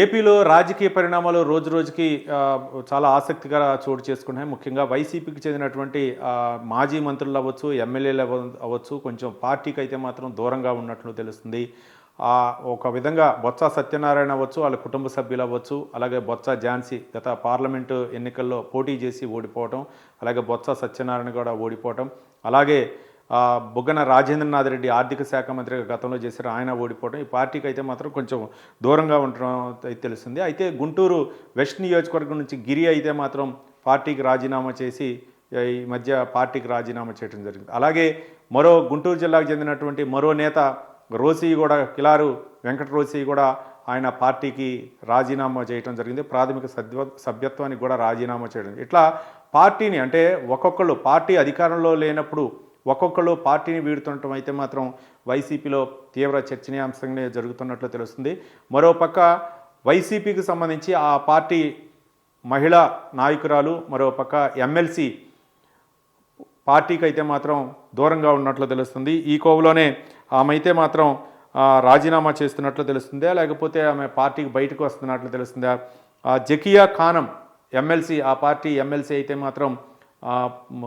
ఏపీలో రాజకీయ పరిణామాలు రోజు రోజుకి చాలా ఆసక్తిగా చోటు చేసుకున్నాయి ముఖ్యంగా వైసీపీకి చెందినటువంటి మాజీ మంత్రులు అవ్వచ్చు ఎమ్మెల్యేలు అవ్వచ్చు కొంచెం పార్టీకి అయితే మాత్రం దూరంగా ఉన్నట్లు తెలుస్తుంది. ఒక విధంగా బొత్స సత్యనారాయణ అవ్వచ్చు వాళ్ళ కుటుంబ సభ్యులు అవ్వచ్చు అలాగే బొత్స ఝాన్సీ గత పార్లమెంటు ఎన్నికల్లో పోటీ చేసి ఓడిపోవటం అలాగే బొత్స సత్యనారాయణ కూడా ఓడిపోవటం అలాగే బుగ్గన రాజేంద్రనాథ్ రెడ్డి ఆర్థిక శాఖ మంత్రిగా గతంలో చేశారు. ఆయన ఓడిపోవడం ఈ పార్టీకి అయితే మాత్రం కొంచెం దూరంగా ఉండడం అయితే తెలుస్తుంది. అయితే గుంటూరు వెస్ట్ నియోజకవర్గం నుంచి గిరి అయితే మాత్రం పార్టీకి రాజీనామా చేసి ఈ మధ్య పార్టీకి రాజీనామా చేయడం జరిగింది. అలాగే మరో గుంటూరు జిల్లాకు చెందినటువంటి మరో నేత రోసి కూడా కిలారు వెంకట రోసి కూడా ఆయన పార్టీకి రాజీనామా చేయడం జరిగింది. ప్రాథమిక సభ్య సభ్యత్వానికి కూడా రాజీనామా చేయడం. ఇట్లా పార్టీని అంటే ఒక్కొక్కళ్ళు పార్టీ అధికారంలో లేనప్పుడు ఒక్కొక్కళ్ళు పార్టీని వీడుతుండటం అయితే మాత్రం వైసీపీలో తీవ్ర చర్చనీయాంశంగా జరుగుతున్నట్లు తెలుస్తుంది. మరోపక్క వైసీపీకి సంబంధించి ఆ పార్టీ మహిళా నాయకురాలు మరోపక్క ఎమ్మెల్సీ పార్టీకి అయితే మాత్రం దూరంగా ఉన్నట్లు తెలుస్తుంది. ఈ కోవలోనే ఆమె అయితే మాత్రం రాజీనామా చేస్తున్నట్లు తెలుస్తుందా? లేకపోతే ఆమె పార్టీకి బయటకు వస్తున్నట్లు తెలుస్తుందా? ఆ, జకియా ఖానం ఎమ్మెల్సీ ఆ పార్టీ ఎమ్మెల్సీ అయితే మాత్రం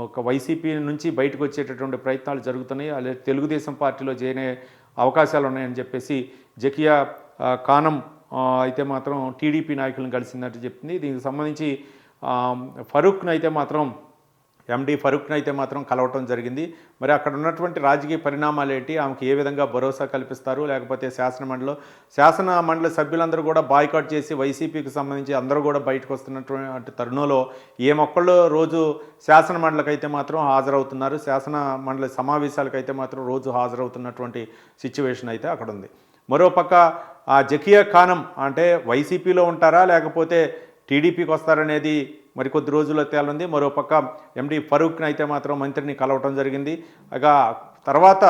ఒక వైసీపీ నుంచి బయటకు వచ్చేటటువంటి ప్రయత్నాలు జరుగుతున్నాయి. అలాగే తెలుగుదేశం పార్టీలో చేరే అవకాశాలు ఉన్నాయని చెప్పేసి జకియా కానం ఖానం అయితే మాత్రం టీడీపీ నాయకులను కలిసిందంటే చెప్తుంది దీనికి సంబంధించి ఫరూక్ను అయితే మాత్రం ఎండి ఫరూక్ను అయితే మాత్రం కలవటం జరిగింది. మరి అక్కడ ఉన్నటువంటి రాజకీయ పరిణామాలు ఏంటి? ఆమెకి ఏ విధంగా భరోసా కల్పిస్తారు? లేకపోతే శాసనమండలిలో శాసన మండలి సభ్యులందరూ కూడా బాయ్కాట్ చేసి వైసీపీకి సంబంధించి అందరూ కూడా బయటకు వస్తున్నటువంటి తరుణంలో ఏ మొక్కళ్ళు రోజు శాసన మండలికి అయితే మాత్రం హాజరవుతున్నారు. శాసన మండలి సమావేశాలకు అయితే మాత్రం రోజు హాజరవుతున్నటువంటి సిచ్యువేషన్ అయితే అక్కడ ఉంది. మరోపక్క ఆ జకియా ఖానం అంటే వైసీపీలో ఉంటారా? లేకపోతే టీడీపీకి వస్తారనేది మరికొద్ది రోజుల్లో తేలంది మరోపక్క ఎండి ఫరూక్ని అయితే మాత్రం మంత్రిని కలవటం జరిగింది. ఇక తర్వాత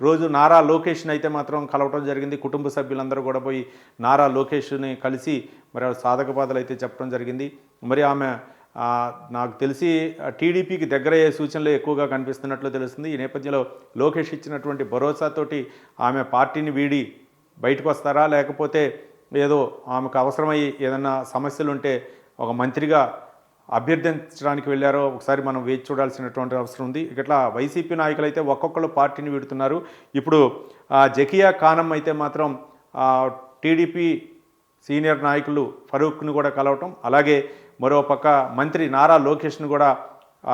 రోజు నారా లోకేష్ని అయితే మాత్రం కలవటం జరిగింది. కుటుంబ సభ్యులందరూ కూడా పోయి నారా లోకేష్ని కలిసి మరి ఆ సాధక బాధలు అయితే చెప్పడం జరిగింది. మరి ఆమె నాకు తెలిసి టీడీపీకి దగ్గరయ్యే సూచనలు ఎక్కువగా కనిపిస్తున్నట్లు తెలుస్తుంది. ఈ నేపథ్యంలో లోకేష్ ఇచ్చినటువంటి భరోసాతోటి ఆమె పార్టీని వీడి బయటకు వస్తారా? లేకపోతే ఏదో ఆమెకు అవసరమై ఏదన్నా సమస్యలు ఉంటే ఒక మంత్రిగా అభ్యర్థించడానికి వెళ్ళారో ఒకసారి మనం వేచి చూడాల్సినటువంటి అవసరం ఉంది. ఇట్లా వైసీపీ నాయకులు అయితే ఒక్కొక్కరు పార్టీని వీడుతున్నారు. ఇప్పుడు జకియా ఖానం అయితే మాత్రం టీడీపీ సీనియర్ నాయకులు ఫరూక్ను కూడా కలవటం అలాగే మరోపక్క మంత్రి నారా లోకేష్ను కూడా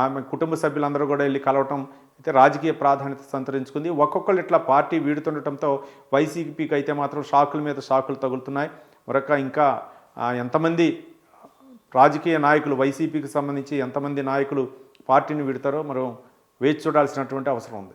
ఆమె కుటుంబ సభ్యులందరూ కూడా వెళ్ళి కలవటం అయితే రాజకీయ ప్రాధాన్యత సంతరించుకుంది. ఒక్కొక్కరు ఇట్లా పార్టీ వీడుతుండటంతో వైసీపీకి అయితే మాత్రం షాకుల మీద షాకులు తగులుతున్నాయి. మరొక ఇంకా ఎంతమంది రాజకీయ నాయకులు వైసీపీకి సంబంధించి ఎంతమంది నాయకులు పార్టీని విడతారో మనం వేచి చూడాల్సినటువంటి అవసరం ఉంది.